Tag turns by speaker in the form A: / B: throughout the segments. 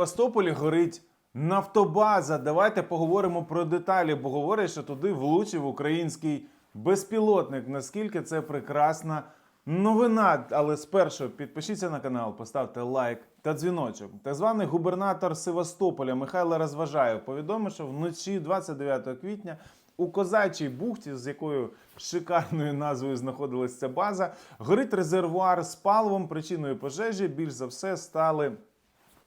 A: Севастополі горить нафтобаза. Давайте поговоримо про деталі, бо говорять, що туди влучив український безпілотник. Наскільки це прекрасна новина. Але спершу підпишіться на канал, поставте лайк та дзвіночок. Так званий губернатор Севастополя Михайло Розважаєв повідомив, що вночі 29 квітня. У козачій бухті, з якою шикарною назвою знаходилась ця база, горить резервуар з паливом. Причиною пожежі більш за все стали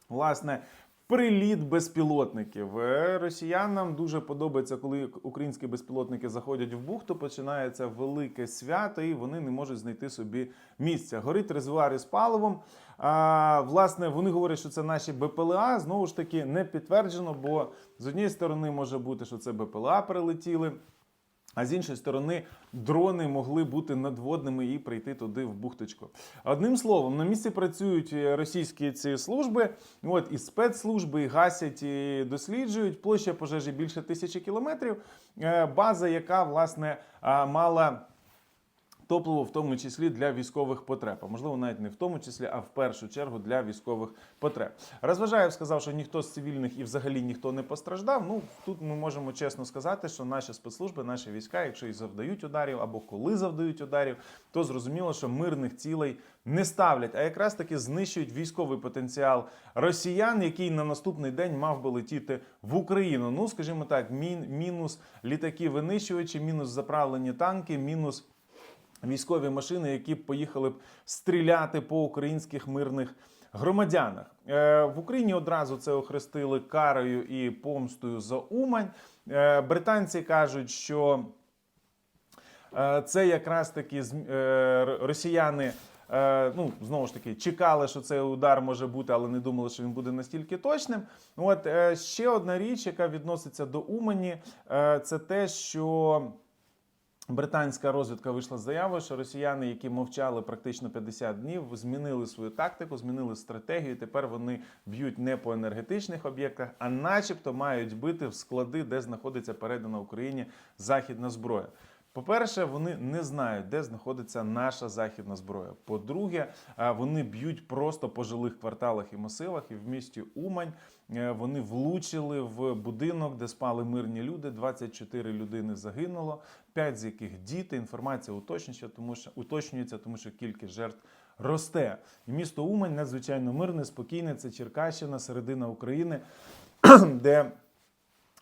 A: власне. Приліт безпілотників Е, росіянам дуже подобається, коли українські безпілотники заходять в бухту. Починається велике свято, і вони не можуть знайти собі місця. Горить резервуар із паливом. А, власне, вони говорять, що це наші БПЛА. Знову ж таки, не підтверджено, бо з однієї сторони може бути, що це БПЛА прилетіли. А з іншої сторони, дрони могли бути надводними і прийти туди в бухточку. Одним словом, на місці працюють е, російські ці служби, от і спецслужби, і гасять, і досліджують. Площа пожежі більше тисячі кілометрів. Е, База, яка власне мала. Топливо в тому числі для військових потреб, а можливо навіть не в тому числі, а в першу чергу для військових потреб. Розважаєв сказав, що ніхто з цивільних і взагалі ніхто не постраждав. Ну тут ми можемо чесно сказати, що наші спецслужби, наші війська, якщо і завдають ударів або коли завдають ударів, то зрозуміло, що мирних цілей не ставлять, а якраз таки знищують військовий потенціал росіян, який на наступний день мав би летіти в Україну. Ну скажімо так, мін, мінус літаки винищувачі, мінус заправлені танки, мінус військові машини, які поїхали б стріляти по українських мирних громадянах. Е, В Україні одразу це охрестили карою і помстою за Умань. Е, Британці кажуть, що е, це якраз таки росіяни. Ну, знову ж таки, чекали, що цей удар може бути, але не думали, що він буде настільки точним. От ще одна річ, яка відноситься до Умані, це те, що Британська розвідка вийшла з заявою, що росіяни, які мовчали практично 50 днів, змінили свою тактику, змінили стратегію. Тепер вони б'ють не по енергетичних об'єктах, а начебто мають бити в склади, де знаходиться передана Україні західна зброя. По-перше, вони не знають, де знаходиться наша західна зброя. По-друге, вони б'ють просто по жилих кварталах і масивах. І в місті Умань е, вони влучили в будинок, де спали мирні люди. 24 людини загинуло, 5 з яких діти. Інформація уточнюється, тому що уточнюється, тому що кількість жертв росте. І місто Умань надзвичайно мирне, спокійне. Це Черкащина, середина України, де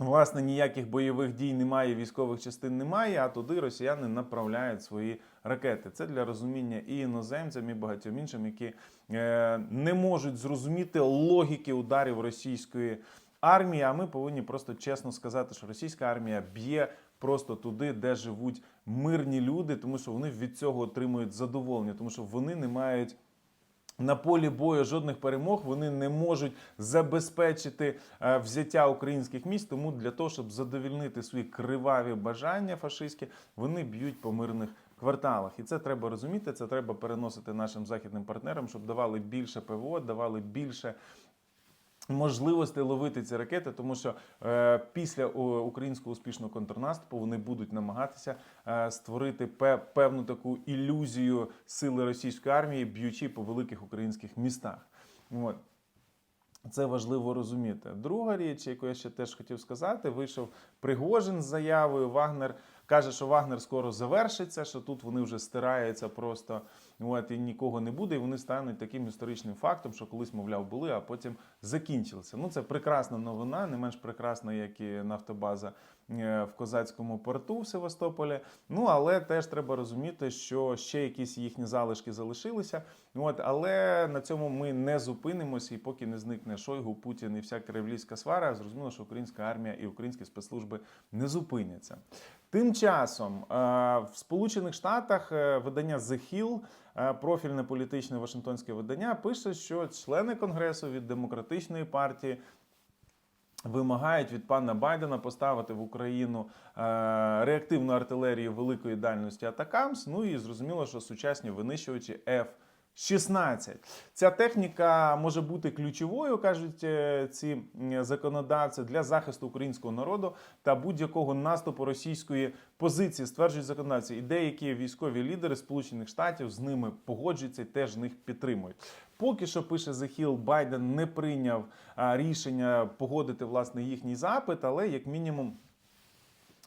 A: Власне, ніяких бойових дій немає, військових частин немає, а туди росіяни направляють свої ракети. Це для розуміння і іноземцям, і багатьом іншим, які е, не можуть зрозуміти логіки ударів російської армії. А ми повинні просто чесно сказати, що російська армія б'є просто туди, де живуть мирні люди, тому що вони від цього отримують задоволення, тому що вони не мають. На полі бою жодних перемог вони не можуть забезпечити е, взяття українських міст. Тому для того, щоб задовільнити свої криваві бажання фашистські, вони б'ють по мирних кварталах. І це треба розуміти. Це треба переносити нашим західним партнерам, щоб давали більше ПВО, давали більше. Можливостей ловити ці ракети, тому що е, після українського успішного контрнаступу вони будуть намагатися е, створити пе- певну таку ілюзію сили російської армії, б'ючи по великих українських містах. От. Це важливо розуміти. Друга річ, яку я ще теж хотів сказати, вийшов Пригожин з заявою. Вагнер каже, що Вагнер скоро завершиться, що тут вони вже стираються просто от, і нікого не буде, і вони стануть таким історичним фактом, що колись, мовляв, були, а потім закінчилися. Ну, це прекрасна новина, не менш прекрасна, як і нафтобаза в козацькому порту в Севастополі. Ну, але теж треба розуміти, що ще якісь їхні залишки залишилися. От, але на цьому ми не зупинимося, і поки не зникне Шойгу, Путін і вся кремлівська свара, зрозуміло, що українська армія і українські спецслужби не зупиняться. Тим часом е, в Сполучених Штатах е, видання The Hill, е, профільне політичне Вашингтонське видання, пише, що члени Конгресу від демократичної партії вимагають від пана Байдена поставити в Україну е, реактивну артилерію великої дальності Атакамс. Ну і зрозуміло, що сучасні винищувачі 16. Ця техніка може бути ключовою, кажуть е, ці законодавці, для захисту українського народу та будь-якого наступу російської позиції, стверджують законодавці. І деякі військові лідери Сполучених Штатів з ними погоджуються і теж них підтримують. Поки що пише Hill, Байден не прийняв рішення погодити власне їхній запит, але як мінімум.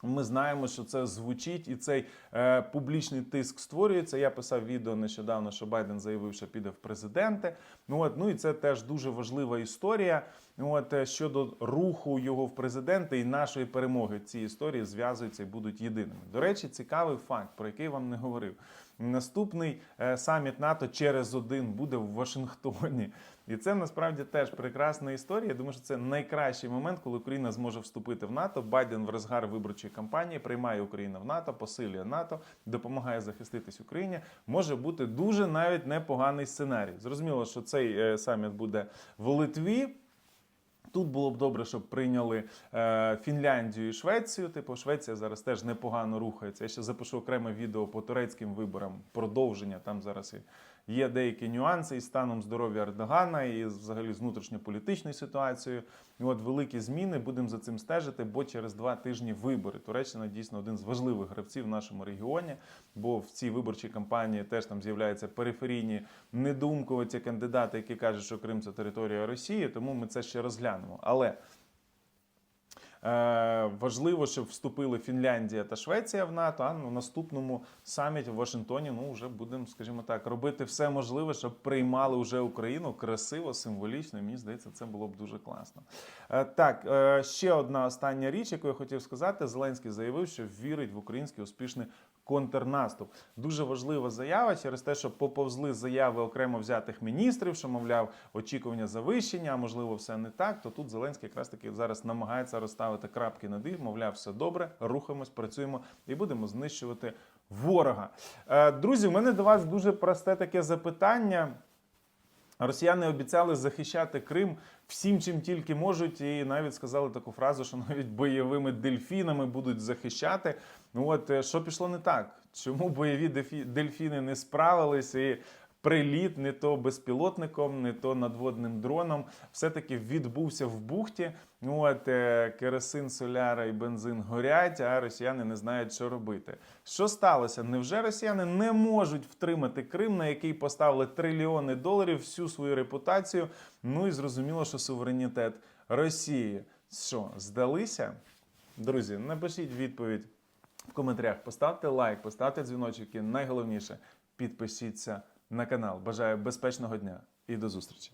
A: Ми знаємо, що це звучить, і цей е, публічний тиск створюється. Я писав відео нещодавно, що Байден заявив, що піде в президенти. Ну от ну і це теж дуже важлива історія. От е, щодо руху його в президенти і нашої перемоги. Ці історії зв'язуються і будуть єдиними. До речі, цікавий факт, про який вам не говорив. Наступний е, саміт НАТО через один буде в Вашингтоні. І це насправді теж прекрасна історія. Я думаю, що це найкращий момент, коли Україна зможе вступити в НАТО. Байден в розгар виборчої кампанії приймає Україну в НАТО, посилює НАТО, допомагає захиститись Україні. Може бути дуже навіть непоганий сценарій. Зрозуміло, що цей е, саміт буде в Литві. Тут було б добре, щоб прийняли е, Фінляндію і Швецію. Типу, Швеція зараз теж непогано рухається. Я ще запишу окреме відео по турецьким виборам. Продовження там зараз і є деякі нюанси із станом здоров'я Ердогана і взагалі з внутрішньополітичною ситуацією. І от великі зміни будемо за цим стежити, бо через два тижні вибори. Туреччина дійсно один з важливих гравців в нашому регіоні. Бо в цій виборчій кампанії теж там з'являються периферійні недумкові кандидати, які кажуть, що Крим це територія Росії. Тому ми це ще розглянемо. Але важливо, щоб вступили Фінляндія та Швеція в НАТО. А на наступному саміті в Вашингтоні ну вже будемо, скажімо так, робити все можливе, щоб приймали вже Україну красиво, символічно. І мені здається, це було б дуже класно. Е, так, е, ще одна остання річ, яку я хотів сказати. Зеленський заявив, що вірить в український успішний контрнаступ. Дуже важлива заява через те, що поповзли заяви окремо взятих міністрів, що мовляв очікування завищення, а можливо, все не так. То тут Зеленський якраз таки зараз намагається розставити крапки над «і», мовляв, все добре, рухаємось, працюємо і будемо знищувати ворога. Е, Друзі, в мене до вас дуже просте таке запитання. Росіяни обіцяли захищати Крим всім, чим тільки можуть, і навіть сказали таку фразу, що навіть бойовими дельфінами будуть захищати. Ну от е, що пішло не так? Чому бойові дельфіни не справились і приліт не то безпілотником, не то надводним дроном все-таки відбувся в бухті. От е, керосин, соляра і бензин горять, а росіяни не знають, що робити. Що сталося? Невже росіяни не можуть втримати Крим, на який поставили трильйони доларів, всю свою репутацію? Ну і зрозуміло, що суверенітет Росії. Що, здалися? Друзі, напишіть відповідь в коментарях. Поставте лайк, поставте дзвіночок і найголовніше підпишіться на канал. Бажаю безпечного дня і до зустрічі!